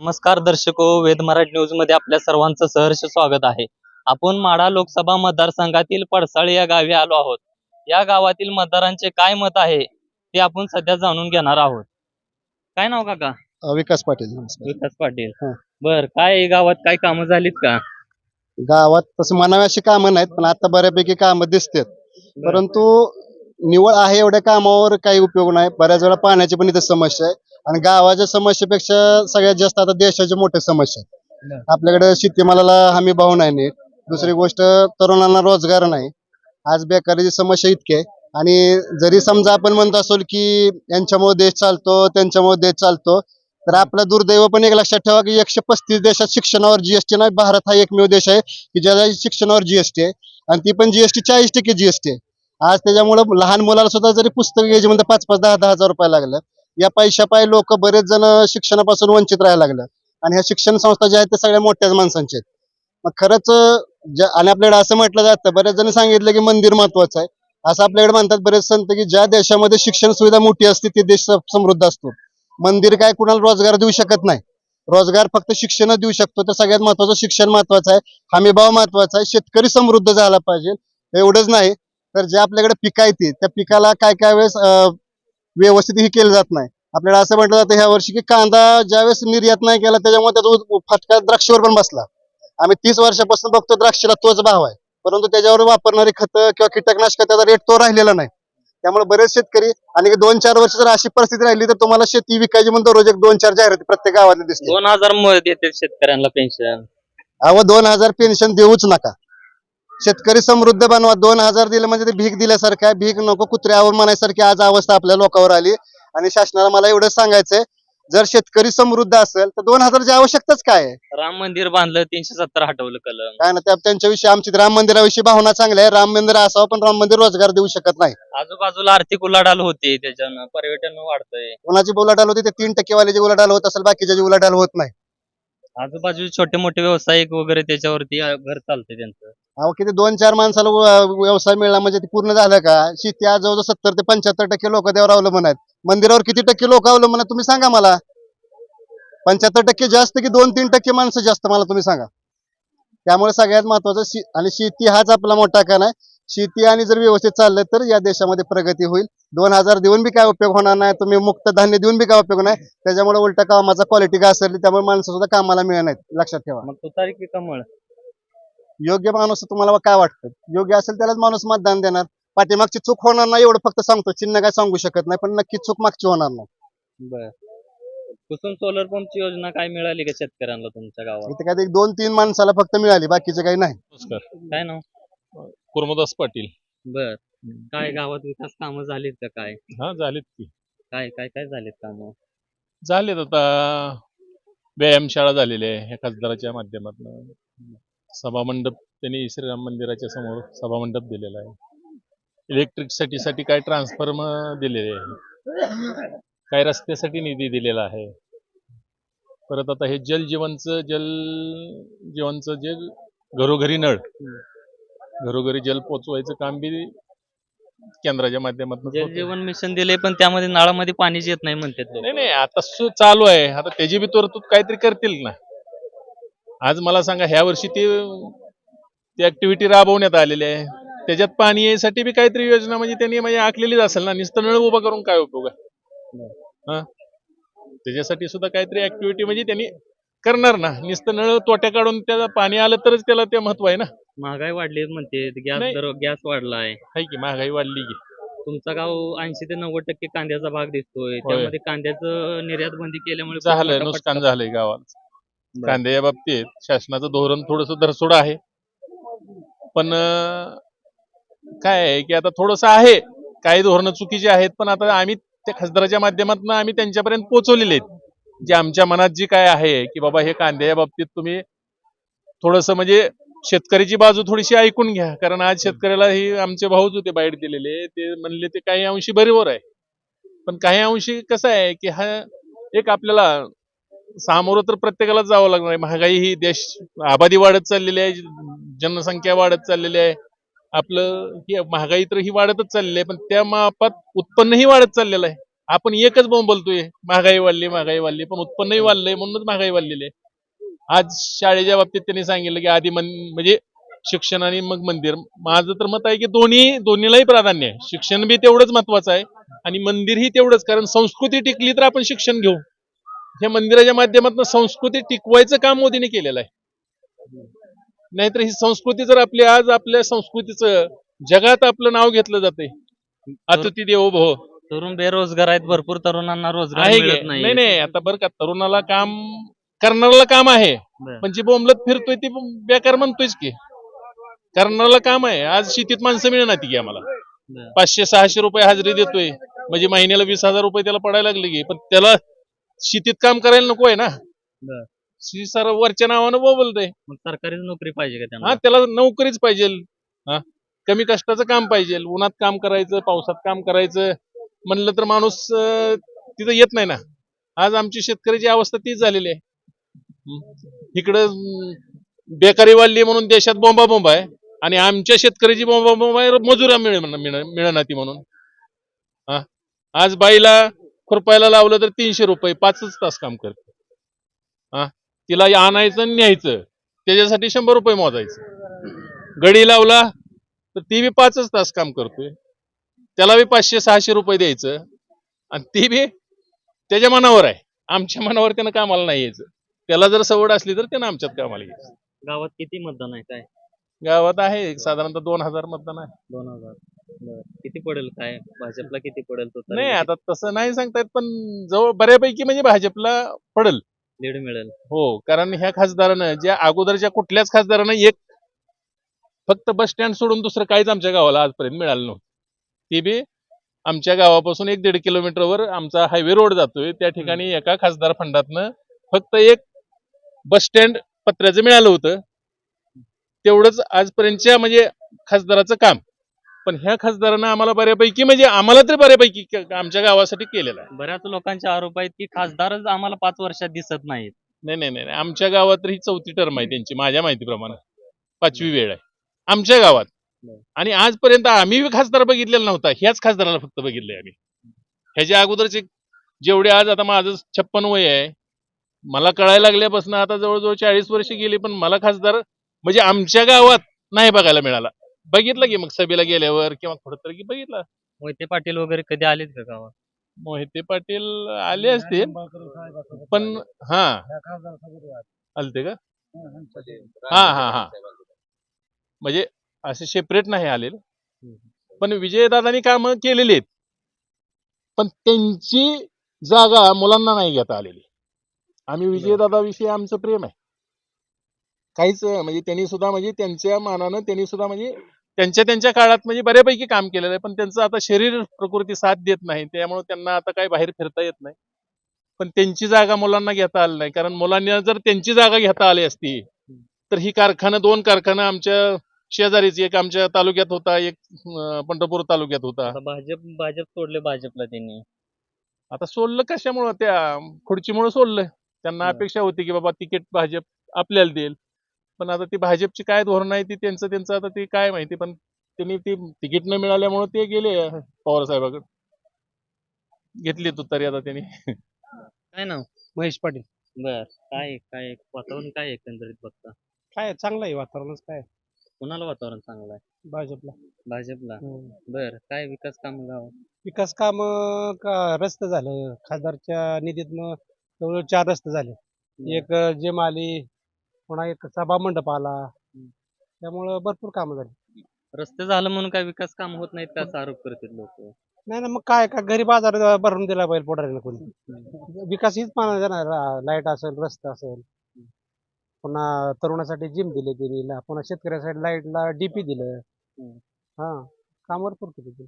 नमस्कार दर्शको वेद मराठी न्यूजमध्ये आपल्या सर्वांचं सहर्ष स्वागत आहे. आपण माढा लोकसभा मतदारसंघातील पडसाळ या गावी आलो आहोत. या गावातील मतदारांचे काय मत आहे ते आपण सध्या जाणून घेणार आहोत. काय नाव काका? अ, विकास पाटील नमस्कार. विकास पाटील. हा. बर काय गावात काय कामं झालीत का? गावात तसं म्हणावी अशी कामं नाहीत पण आता बऱ्यापैकी कामं दिसतात. परंतु निवड आहे एवढ्या कामावर काही उपयोग नाही. बऱ्याच वेळा पाण्याची पण इथे समस्या आहे. आणि गावाच्या समस्येपेक्षा सगळ्यात जास्त आता देशाच्या मोठ्या समस्या आहेत. आपल्याकडे शेतीमालाला हमी भाव नाही नीट. दुसरी गोष्ट तरुणांना रोजगार नाही. आज बेकारीची समस्या इतकी आहे. आणि जरी समजा आपण म्हणत असोल की यांच्यामुळे देश चालतो त्यांच्यामुळे देश चालतो तर आपला दुर्दैव पण एक लक्षात ठेवा की एकशे पस्तीस देशात शिक्षणावर जीएसटी नाही भारत हा एकमेव देश आहे की ज्याला शिक्षणावर जीएसटी आहे. आणि ती पण जीएसटी चाळीस टक्के जीएसटी आहे. आज त्याच्यामुळे लहान मुलाला सुद्धा जरी पुस्तक घ्यायची म्हणजे पाच पाच दहा दहा हजार रुपये लागलं. या पैशापाय लोक बरेच जण शिक्षणापासून वंचित राहायला लागलं. आणि ह्या शिक्षण संस्था ज्या आहेत त्या सगळ्या मोठ्याच माणसांच्या आहेत. मग खरंच आणि आपल्याकडे असं म्हटलं जातं बरेच जण सांगितलं की मंदिर महत्वाचं आहे. असं आपल्याकडे म्हणतात बरेच संत की ज्या देशामध्ये शिक्षण सुविधा मोठी असते ते देश समृद्ध असतो. मंदिर काय कुणाला रोजगार देऊ शकत नाही. रोजगार फक्त शिक्षण देऊ शकतो. तर सगळ्यात महत्वाचं शिक्षण महत्वाचं आहे. हमीभाव महत्त्वाचा आहे. शेतकरी समृद्ध झाला पाहिजे. एवढंच नाही. तर जे आपल्याकडे पिकं आहेत त्या पिकाला काय काय वेळेस अं, व्यवस्थित ही केलं जात नाही. आपल्याला असं म्हटलं जातं ह्या वर्षी की कांदा ज्यावेळेस निर्यात नाही केला त्याच्यामुळे त्याचा फटका द्राक्षावर पण बसला. आम्ही तीस वर्षापासून बघतो द्राक्षाला तोच भाव आहे. परंतु त्याच्यावर वापरणारी खतं किंवा कीटकनाशक त्याचा रेट तो राहिलेला नाही. त्यामुळे बरेच शेतकरी आणि दोन चार वर्ष जर अशी परिस्थिती राहिली तर तुम्हाला शेती विकायची म्हणून दररोज एक दोन चार जाहिराती प्रत्येक गावात दिसते दोन हजार देते शेतकऱ्यांना पेन्शन अहो दोन हजार पेन्शन देऊच नका. शेतकरी समृद्ध बनवा. दोन हजार दिले म्हणजे ते भीक दिल्यासारखं आहे. भीक नको कुत्र्यावर म्हणायसारखी आज अवस्था आपल्या लोकांवर आली. आणि शासनाला मला एवढं सांगायचंय जर शेतकरी समृद्ध असेल तर दोन हजारची आवश्यकताच काय आहे? राम मंदिर बांधलं तीनशे सत्तर हटवलं कलम. काय ना त्या त्यांच्याविषयी आमची राम मंदिराविषयी भावना चांगल्या आहे. राम मंदिर असावं पण राम मंदिर रोजगार देऊ शकत नाही. आजूबाजूला आर्थिक उलाढाल होते त्याच्यानं पर्यटन वाढतंय. कोणाची उलाढाल होती ते तीन टक्केवाल्याची उलाढाल होत असेल बाकीच्या उलाढाल होत नाही. आजूबाजूचे छोटे मोठे व्यावसायिक वगैरे त्याच्यावरती घर चालतंय त्यांचं. अहो किती दोन चार माणसाला व्यवसाय मिळाला म्हणजे ते पूर्ण झालं का? शेती आज जवळजवळ सत्तर ते पंच्याहत्तर टक्के लोक त्यावर अवलंबून आहेत. मंदिरावर किती टक्के लोक अवलंबून आहेत तुम्ही सांगा मला. पंच्याहत्तर टक्के जास्त की दोन तीन टक्के माणसं जास्त मला तुम्ही सांगा. त्यामुळे सगळ्यात महत्वाचं आणि शेती हाच आपला मोठा कण आहे. शेती आणि जर व्यवस्थित चाललं तर या देशामध्ये प्रगती होईल. दोन हजार देऊन बी काय उपयोग होणार नाही तुम्ही मुक्त धान्य देऊन बी काय उपयोग नाही. त्याच्यामुळे उलटा कामाचा क्वालिटी काय असेल त्यामुळे माणसं सुद्धा कामाला मिळणार नाहीत. लक्षात ठेवा. मग तुतारी की कमळ योग्य माणूस तुम्हाला काय वाटतं? योग्य असेल त्यालाच माणूस मतदान देणार. पाठीमागची चूक होणार नाही एवढं फक्त सांगतो. चिन्ह काय सांगू शकत नाही पण नक्की चूक मागची होणार नाही. बर. कुसुम सोलर पंपची योजना काय मिळाली का शेतकऱ्यांना तुमच्या गावात? इथे काय एक दोन तीन माणसाला फक्त मिळाली बाकीचे काही नाही. नमस्कार. काय नाव? कुर्मदास पाटील. बर. काय गावात विकास कामं झालीत का काय? हा झालेत की. काय काय काय झालीत कामं? झालेत आता व्यायामशाळा झालेली आहे ह्या खासदाराच्या माध्यमातून. सभामंडप त्यांनी श्रीराम मंदिराच्या समोर सभामंडप दिलेला आहे. इलेक्ट्रिकसाठी काय ट्रान्सफॉर्म दिलेले आहे. काय रस्त्यासाठी निधी दिलेला आहे. परत आता हे जल जीवनचं जल जीवनचं जे घरोघरी नळ घरोघरी जल पोचवायचं काम बी केंद्राच्या माध्यमातून जल जीवन मिशन दिले पण त्यामध्ये नळामध्ये पाणीच येत नाही म्हणतात नाही नाही आता चालू आहे. आता त्याची बी तरतूद काहीतरी करतील ना. आज मला सांगा ह्या वर्षी ते ती ऍक्टिव्हिटी राबवण्यात आलेली आहे. त्याच्यात पाणी यायसाठी बी काहीतरी योजना म्हणजे त्यांनी म्हणजे आखलेलीच असेल ना नुसतं नळ उभा करून काय उपयोग आहे? हा? त्याच्यासाठी सुद्धा काहीतरी ऍक्टिव्हिटी म्हणजे त्यांनी करणार ना. नुसतं नळ तोट्या काढून त्याला पाणी आलं तरच त्याला ते महत्त्व आहे ना? महागाई वाढली म्हणते गॅस नाही. दर गॅस वाढलाय. आहे की महागाई वाढली की. तुमचा गाव ऐंशी ते नव्वद टक्के कांद्याचा भाग दिसतोय. त्यामध्ये कांद्याचं निर्यात बंदी केल्यामुळे मोठा नुकसान झालंय गावात बरं. कांद्याच्या बाबतीत शासनाचं धोरण थोडस धरसोड आहे. पण काय आहे की आता थोडस आहे. काही धोरणं चुकीची आहेत पण आता आम्ही त्या खासदाराच्या माध्यमातून आम्ही त्यांच्यापर्यंत पोहोचवलेले आहेत. जे आमच्या मनात जी काय आहे की बाबा हे कांद्याच्या बाबतीत तुम्ही थोडस म्हणजे शेतकऱ्याची बाजू थोडीशी ऐकून घ्या. कारण आज शेतकऱ्याला ही आमचे भाऊच होते बाहेर दिलेले ते म्हणले ते काही अंशी बरोबर आहे. पण काही अंशी कसं आहे की हा एक आपल्याला सामोरं तर प्रत्येकाला जावं लागणार आहे. महागाई ही देश आबादी वाढत चाललेली आहे जनसंख्या वाढत चाललेली आहे. आपलं ही महागाई तर ही वाढतच चाललेली आहे पण त्या मापात उत्पन्नही वाढत चाललेलं आहे. आपण एकच बोंबलतोय महागाई वाढली महागाई वाढली पण उत्पन्नही वाढलंय म्हणूनच महागाई वाढलेली आहे. आज शाळेच्या बाबतीत त्यांनी सांगितलं की आधी म्हणजे शिक्षण आणि मग मंदिर. माझं तर मत आहे की दोन्ही दोन्हीलाही प्राधान्य आहे. शिक्षण बी तेवढंच महत्वाचं आहे आणि मंदिरही तेवढंच कारण संस्कृती टिकली तर आपण शिक्षण घेऊ. हे मंदिराच्या माध्यमातून संस्कृती टिकवायचं काम मोदीने केलेलं आहे. नाहीतर ही संस्कृती जर आपली आज आपल्या संस्कृतीचं जगात आपलं नाव घेतलं जाते अतिथी देवो भव. तरुण बेरोजगार आहेत भरपूर तरुणांना रोजगार आहे मिळत? नाही नाही नाही आता बरं का तरुणाला काम करणाऱ्याला काम आहे. पण जी बोंबलत फिरतोय ती बेकार म्हणतोयच की. करणाऱ्याला काम आहे. आज शेतीत माणसं मिळणार ती की आम्हाला. पाचशे सहाशे रुपये हजेरी देतोय. म्हणजे महिन्याला वीस हजार रुपये त्याला पडायला लागले की. पण त्याला शेतीत काम करायला नको आहे ना. बरं. शी सर वरच्या नावानं बोलतोय मग सरकारीच नोकरी पाहिजे का हा त्यांना त्याला नोकरीच पाहिजे. हा कमी कष्टाचं काम पाहिजे. उन्हात काम करायचं पावसात काम करायचं. म्हणलं तर माणूस अं, तिथं येत नाही ना. आज आमची शेतकऱ्याची अवस्था तीच झालेली आहे. हं. इकडं अं, बेकारी वाढली म्हणून देशात बोंबा बोंबा आहे. आणि आमच्या शेतकऱ्याची बोंबा बोंबा आहे मजुरा मिळ मिळणार ती म्हणून. हा. आज बाईला खुरपायला लावलं तर तीनशे रुपये पाचच तास काम करते. हा? तिला आणायचं आणि न्यायचं. त्याच्यासाठी शंभर रुपये मोजायचं. गडी लावला तर ती बी पाचच तास काम करतोय. त्याला बी पाचशे सहाशे रुपये द्यायचं. आणि ती बी त्याच्या मनावर आहे. आमच्या मनावर त्यानं कामाला नाही यायचं. त्याला जर सवड असली तर त्यानं आमच्यात कामाला यायचं. गावात किती मतदान आहे? काय? गावात आहे साधारणतः दोन हजार मतदान आहे. दोन हजार. किती पडेल? काय? भाजपला किती पडेल तो नाही आता तसं नाही सांगता येत पण जवळ बऱ्यापैकी म्हणजे भाजपला पडल. लीड मिळेल. हो कारण ह्या खासदारानं ज्या अगोदरच्या कुठल्याच खासदारानं एक फक्त बस स्टँड सोडून दुसरं काहीच आमच्या गावाला आजपर्यंत मिळालं नव्हतं. ते बी आमच्या गावापासून एक दीड किलोमीटरवर आमचा हायवे रोड जातोय. त्या ठिकाणी एका खासदार फंडातनं फक्त एक बस स्टँड पत्र्याचं मिळालं होतं. तेवढंच आजपर्यंतच्या म्हणजे खासदाराचं काम. पण ह्या खासदारानं आम्हाला बऱ्यापैकी म्हणजे आम्हाला तरी बऱ्यापैकी आमच्या गावासाठी केलेलं आहे. बऱ्याच लोकांचे आरोप आहेत की खासदारच आम्हाला पाच वर्षात दिसत नाहीत. नाही नाही नाही नाही. आमच्या गावात तर ही चौथी टर्म आहे त्यांची माझ्या माहितीप्रमाणे. पाचवी वेळ आहे. आमच्या गावात. आणि आजपर्यंत आम्ही खासदार बघितलेला नव्हता ह्याच खासदाराला फक्त बघितलंय आम्ही. ह्याच्या अगोदरचे जेवढे आज आता माझं छप्पन वय आहे मला कळायला लागल्यापासून आता जवळजवळ चाळीस वर्ष गेली पण मला खासदार म्हणजे आमच्या गावात नाही बघायला मिळाला. बघितलं की मग सभेला गेल्यावर किंवा कुठं तरी की बघितलं. मोहिते पाटील वगैरे कधी आलेत का गावात? मोहिते पाटील आले असते पण हा. आलते का? हा हा हा. म्हणजे असे सेपरेट नाही आलेले. पण विजयदादांनी कामं केलेली आहेत. पण त्यांची जागा मुलांना नाही घेता आलेली. आम्ही विजयदादाविषयी आमचं प्रेम आहे. काहीच म्हणजे त्यांनी सुद्धा म्हणजे त्यांच्या मानानं त्यांनी सुद्धा म्हणजे त्यांच्या त्यांच्या काळात म्हणजे बऱ्यापैकी काम केलेलं आहे पण त्यांचं आता शरीर प्रकृती साथ देत नाही त्यामुळे त्यांना आता काही बाहेर फिरता येत नाही. पण त्यांची जागा मुलांना घेता आली नाही कारण मुलांना जर त्यांची जागा घेता आली असती तर ही कारखाना दोन कारखाना आमच्या शेजारीच एक आमच्या तालुक्यात होता एक पंढरपूर तालुक्यात होता. भाजप भाजप सोडले भाजपला त्यांनी. आता सोडलं कशामुळं? त्या खुर्चीमुळे सोडलं त्यांना. अपेक्षा होती की बाबा तिकीट भाजप आपल्याला देईल. पण आता ती भाजपची काय धोरण आहे ती त्यांचं त्यांचं आता ते काय माहिती पण त्यांनी ती तिकीट न मिळाल्यामुळे ते गेले पवार साहेबाकडे. घेतली तुतारी आता त्यांनी. काय नाव? महेश पाटील. बर काय काय वातावरण काय आहे एकंदरीत बघता? काय चांगलं आहे वातावरणच काय? कोणाला वातावरण चांगलं आहे? भाजपला. भाजपला. हम्म. बर काय विकास काम गाव विकास काम का रस्ते झाले. खासदारच्या निधीतनं जवळ चार रस्ते झाले. एक जेम आली पुन्हा एक सभा मंडप आला. त्यामुळं भरपूर कामं झाली. रस्ते झालं म्हणून काय विकास काम होत नाहीत का असा आरोप करतात लोक? नाही ना मग काय का गरीब बाजार भरून दिला पाहिजे पोटाने कोणी? विकास हीच माना जाणार. लाइट असेल रस्ता असेल. पुन्हा तरुणासाठी जिम दिले त्यांनी ला- पुन्हा शेतकऱ्यासाठी लाईटला डीपी दिलं. हा काम भरपूर केले त्यांनी.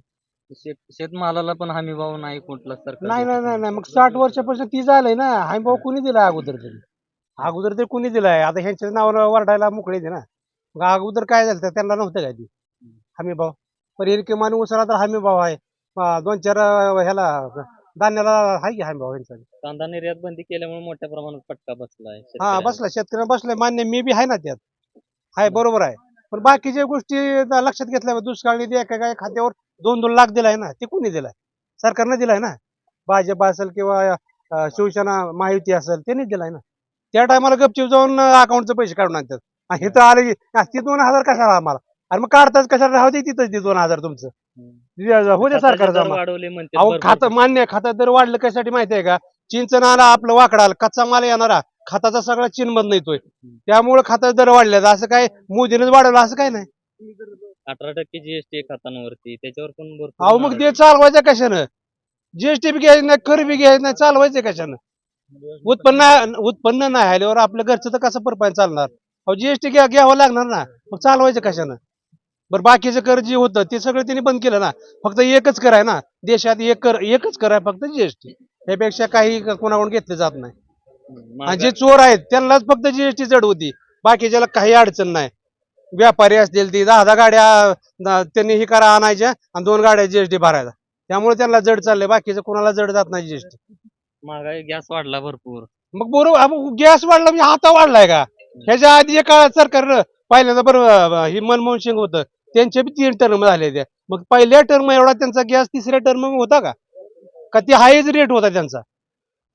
शेत शेतमालाला पण हमी भाव नाही कुठला सरकार नाही नाही. नाही नाही. मग साठ वर्षापासून ती झालंय ना. हाय भाऊ कुणी दिलाय अगोदर तरी? अगोदर ते कुणी दिलाय. आता ह्यांच्या नावानं वरडायला मोकळे दे ना. मग अगोदर काय झालं त्यांना नव्हतं काय ती? हमी भाव. पण किमान उसाला तर हमी भाव आहे. दोन चार ह्याला धान्याला आहे की हमी भाव यांचा? कांदा निर्यात बंदी केल्यामुळे मोठ्या प्रमाणात फटका बसलाय हा. बसला. शेतकऱ्यांना बसलाय. मान्य मी बी आहे ना त्यात. आहे बरोबर आहे. पण बाकीच्या गोष्टी लक्षात घेतल्या दुष्काळी निधी एका एका खात्यावर दोन दोन लाख दिलाय ना. ते कोणी दिलाय? सरकारनं दिलाय ना? भाजप असेल किंवा शिवसेना महायुती असेल त्यांनीच दिलाय ना. त्या टायमाला गपचूप जाऊन अकाउंटचे पैसे काढून आणतात. आणि इथं आले की "हा, ती दोन हजार कशाला आम्हाला? अरे मग काढताच कशाला? राहू दे तिथंच ते दोन हजार तुमचं. हो दे खताचे सरकारचं दर आम्हाला. वाढवले म्हणते अहो भरपूर. खातं मान्य खातं दर वाढलं कशासाठी माहिती आहे का? चीनचं नाला आपलं वाकडा आलं कच्चा माल येणारा. खताचा सगळा चीन मधनं येतोय. त्यामुळे खातं दर वाढले असं काय मोदीनेच वाढवलं असं काय नाही? अठरा टक्के जीएसटी खतांवरती. त्याच्यावर पण अहो मग ते चालवायचं कशानं? जीएसटी बी घ्यायचं नाही कर बी घ्यायचं नाही चालवायचं कशानं? उत्पन्न उत्पन्न नाही आल्यावर आपलं घरचं तर कसं परपाय चालणार? अहो जीएसटी घ्या घ्यावं लागणार ना. मग चालवायचं कशानं? बरं बाकीचं कर जे होतं ते सगळं त्यांनी बंद केलं ना. फक्त एकच कर आहे ना. देशात एक कर एकच कर आहे फक्त जीएसटी त्यापेक्षा काही कोणाकडून घेतलं जात नाही. आणि जे चोर आहेत त्यांनाच फक्त जीएसटी जड होती. बाकीच्याला काही अडचण नाही. व्यापारी असतील ती दहा दहा गाड्या त्यांनी ही करा आणायच्या आणि दोन गाड्या जीएसटी भरायचा त्यामुळे त्यांना जड चाललंय. बाकीचं कोणाला जड जात नाही जीएसटी महागाई गॅस वाढला भरपूर. मग बरोबर गॅस वाढला म्हणजे आता वाढलाय का? ह्याच्या आधी काळात सरकारनं पहिल्यांदा बरं हे मनमोहन सिंग होतं त्यांचे बी तीन टर्म झाले त्या. मग पहिल्या टर्म एवढा त्यांचा गॅस तिसऱ्या टर्म होता का? का ती हायच रेट होता त्यांचा.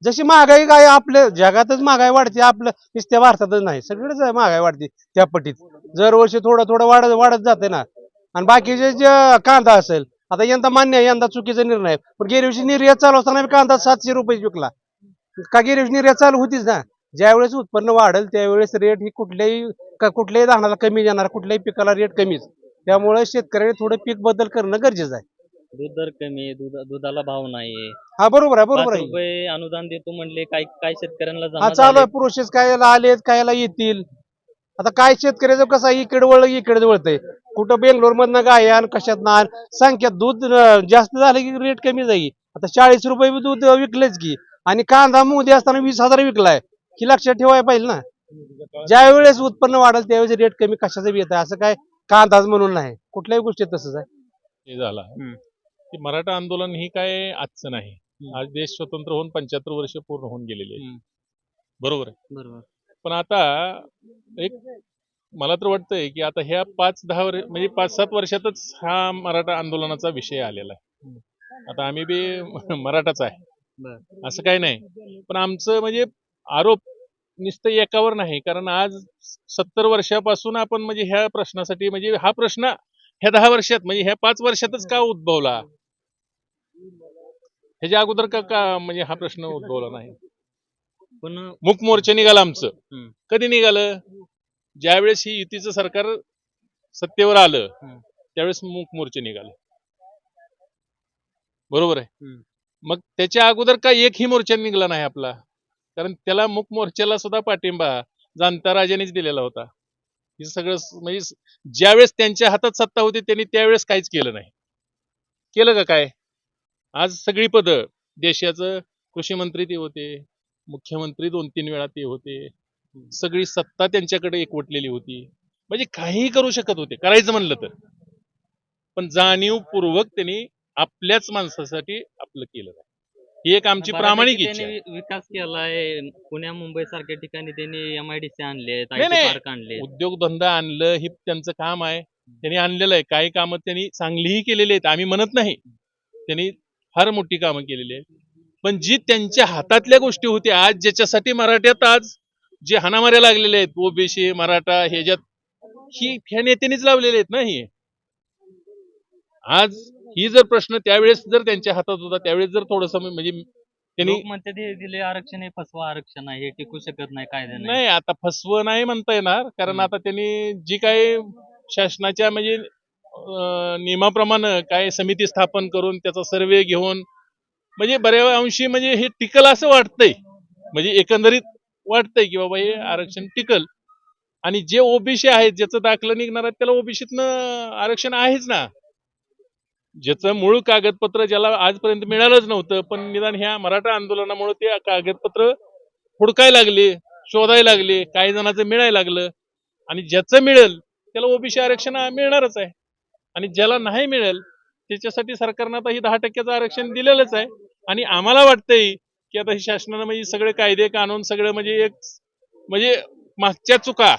जशी महागाई काय आपल्या जगातच महागाई वाढते आपलं नुसत्या भारतातच नाही सगळीच महागाई वाढते त्या पटीत. दरवर्षी थोडं थोडं वाढत वाढत जाते ना. आणि बाकीचे जे कांदा असेल आता यंदा मान्य आहे यंदा चुकीचा निर्णय. पण गेल्या वर्षी निर्यात चालू असताना कांदा सातशे रुपये विकला. का गेल्या वर्षी निर्यात चालू होतीच ना? ज्यावेळेस उत्पन्न वाढेल त्यावेळेस रेट ही कुठल्याही का कुठल्याही धानाला कमी जाणार कुठल्याही पिकाला रेट कमीच. त्यामुळे शेतकऱ्याने थोडं पीक बदल करणं गरजेचं आहे. दूध दर कमी दूध दुधाला भाव नाहीये. हा बरोबर आहे बरोबर आहे. अनुदान देतो म्हणले काही काही शेतकऱ्यांना हा चालू. आहे? प्रोसेस काय आलेत काय याला येतील? आता काय शेतकऱ्याचं कसं इकडे वळ इकडे वळतंय. कुठं बेंगलोर मधनं गाय आण कशात ना आण संख्या दूध जास्त झालं की रेट कमी जाईल. आता चाळीस रुपये दूध विकलेच की. आणि कांदा मोदी असताना वीस हजार विकलाय. की लक्षात ठेवायला पाहिजे ना. ज्या वेळेस उत्पन्न वाढेल त्यावेळेस रेट कमी कशाचं बी येत आहे. असं काय कांदाच म्हणून नाही. कुठल्याही गोष्टीत तसंच आहे. हे झाला. की मराठा आंदोलन ही काय आजचं नाही. आज देश स्वतंत्र होऊन पंच्याहत्तर वर्ष पूर्ण होऊन गेलेले. बरोबर आहे? बरोबर. पण आता एक मला तर वाटतंय की आता ह्या पाच दहा वर्ष म्हणजे पाच सात वर्षातच हा मराठा आंदोलनाचा विषय आलेला आहे. आता आम्ही बी मराठाच आहे. असं काही नाही. पण आमचं म्हणजे आरोप नुसतं एकावर नाही. कारण आज सत्तर वर्षापासून आपण म्हणजे ह्या प्रश्नासाठी म्हणजे हा प्रश्न ह्या दहा वर्षात म्हणजे ह्या पाच वर्षातच का उद्भवला? ह्याच्या अगोदर का का म्हणजे हा प्रश्न उद्भवला नाही? पण मूक मोर्चा निघाला आमचं. कधी निघालं? ज्यावेळेस ही युतीचं सरकार सत्तेवर आलं. त्यावेळेस मूक मोर्चे निघाले. बरोबर आहे. मग त्याच्या अगोदर का एकही मोर्चा निघाला नाही आपला. कारण त्याला मूक मोर्चाला सुद्धा पाठिंबा जाणता राजानेच दिलेला होता. हे सगळं म्हणजे ज्यावेळेस त्यांच्या हातात सत्ता होती त्यांनी त्यावेळेस काहीच केलं नाही. केलं का काय? आज सगळी पदं देशाचं कृषी मंत्री ते होते मुख्यमंत्री दोन तीन वेळा ते होते. सगळी सत्ता त्यांच्याकडे एकवटलेली होती. म्हणजे काहीही करू शकत होते. करायचं म्हणलं तर. पण जाणीवपूर्वक त्यांनी आपल्याच माणसासाठी आपलं केलं ही एक आमची प्रामाणिक विकास केलाय. पुण्या मुंबई सारख्या ठिकाणी त्यांनी एमआयडीसी आणले नाही, नाही. पार्क आणले उद्योगधंदा आणलं ही त्यांचं काम आहे. त्यांनी आणलेलं आहे. काही कामं त्यांनी चांगलीही केलेली आहेत. आम्ही म्हणत नाही. त्यांनी फार मोठी कामं केलेली आहेत. पण जी त्यांच्या हातातल्या गोष्टी होत्या आज ज्याच्यासाठी मराठ्यात आज जे हाणामाऱ्या लागलेले आहेत ओबीसी मराठा ह्याच्यात ही ह्या नेत्यांनीच लावलेले आहेत ना ही आज ही जर प्रश्न त्यावेळेस जर त्यांच्या हातात होता त्यावेळेस जर थोडस म्हणजे त्यांनी म्हणते ते दिले आरक्षण हे फसवा आरक्षण आहे हे टिकू शकत नाही कायद्याने नाही आता फसवं नाही म्हणता येणार कारण. आता त्यांनी जी काही शासनाच्या म्हणजे नियमाप्रमाणे काय समिती स्थापन करून त्याचा सर्वे घेऊन म्हणजे बऱ्या अंशी म्हणजे हे टिकल असं वाटतंय. म्हणजे एकंदरीत वाटतंय की बाबा हे आरक्षण टिकल. आणि जे ओबीसी आहेत ज्याचं दाखलं निघणार आहे त्याला ओबीसीतनं आरक्षण आहेच ना. ज्याचं मूळ कागदपत्र ज्याला आजपर्यंत मिळालंच नव्हतं पण निदान ह्या मराठा आंदोलनामुळे ते कागदपत्र हुडकायला लागले शोधायला लागले काही जणांचं मिळायला लागलं. आणि ज्याचं मिळेल त्याला ओबीसी आरक्षण मिळणारच आहे. आणि ज्याला नाही मिळेल त्याच्यासाठी सरकारनं आता ही दहा टक्क्याचं आरक्षण दिलेलंच आहे. आणि आम्हाला वाटतंय की आता ही शासनानं म्हणजे सगळे कायदे कानून सगळं म्हणजे एक म्हणजे मागच्या चुका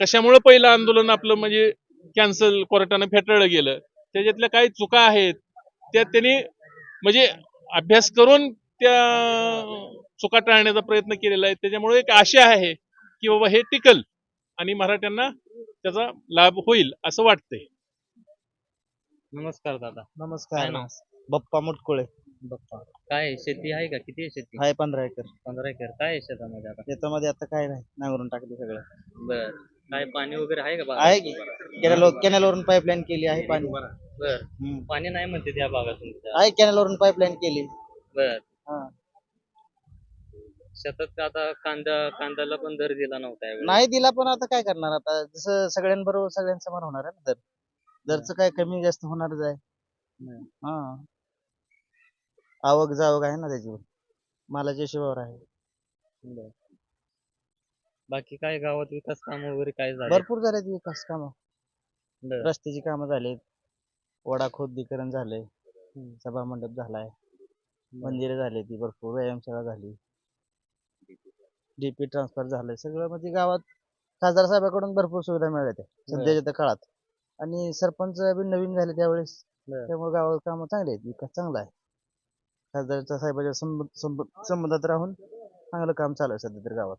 कशामुळे पहिलं आंदोलन आपलं म्हणजे कॅन्सल कोर्टानं फेटाळलं गेलं त्याच्यातल्या काही चुका आहेत त्या त्यांनी म्हणजे अभ्यास करून त्या चुका टाळण्याचा प्रयत्न केलेला आहे. त्याच्यामुळे एक आशा आहे की बाबा हे टिकल आणि मराठ्यांना त्याचा लाभ होईल असं वाटतंय. नमस्कार दादा. नमस्कार. बप्पा मुटकुळे. काय आहे? शेती आहे का? किती आहे शेती? हाय पंधरा एकर. पंधरा एकर. काय आहे शेतामध्ये आता? शेतामध्ये आता काय नाही. नांगरून टाकले सगळं. बर. काय पाणी वगैरे आहे का? आहे की. कॅनल कॅनल वरून पाईपलाईन केली आहे पाणी. बर. हम्म. पाणी नाही म्हणते त्या भागात तुमच्या आहे कॅनल वरून पाईपलाईन केली. बर. हा. शेतात आता कांदा कांद्याला पण दर दिला नव्हता यावेळी. नाही दिला पण आता काय करणार? आता जसं सगळ्यांबरोबर सगळ्यांसमान होणार आहे ना दर. दरचं काय कमी जास्त होणारच आहे. हा. आवक जावक आहे ना त्याची मालाच्या हिशोबावर आहे. बर. बाकी काय गावात विकास काम वगैरे काय झाले? भरपूर झाले विकास कामं. बर. रस्त्याची कामं झालीत. वडा खोदीकरण झालंय. सभा मंडप झालाय. मंदिरं झाली ती भरपूर. व्यायामशाळा झाली. डीपी ट्रान्सफर झालंय. सगळं म्हणजे गावात खासदार साहेबाकडून भरपूर सुविधा मिळाल्या त्या सध्याच्या त्या काळात. आणि सरपंच बी नवीन झाले त्यावेळेस. बरं. त्यामुळे गावात कामं चांगली आहेत. विकास चांगला आहे. खासदारच्या साहेबाच्या संब- संब- संबंधात राहून चांगलं काम चालू आहे सध्या तर गावात.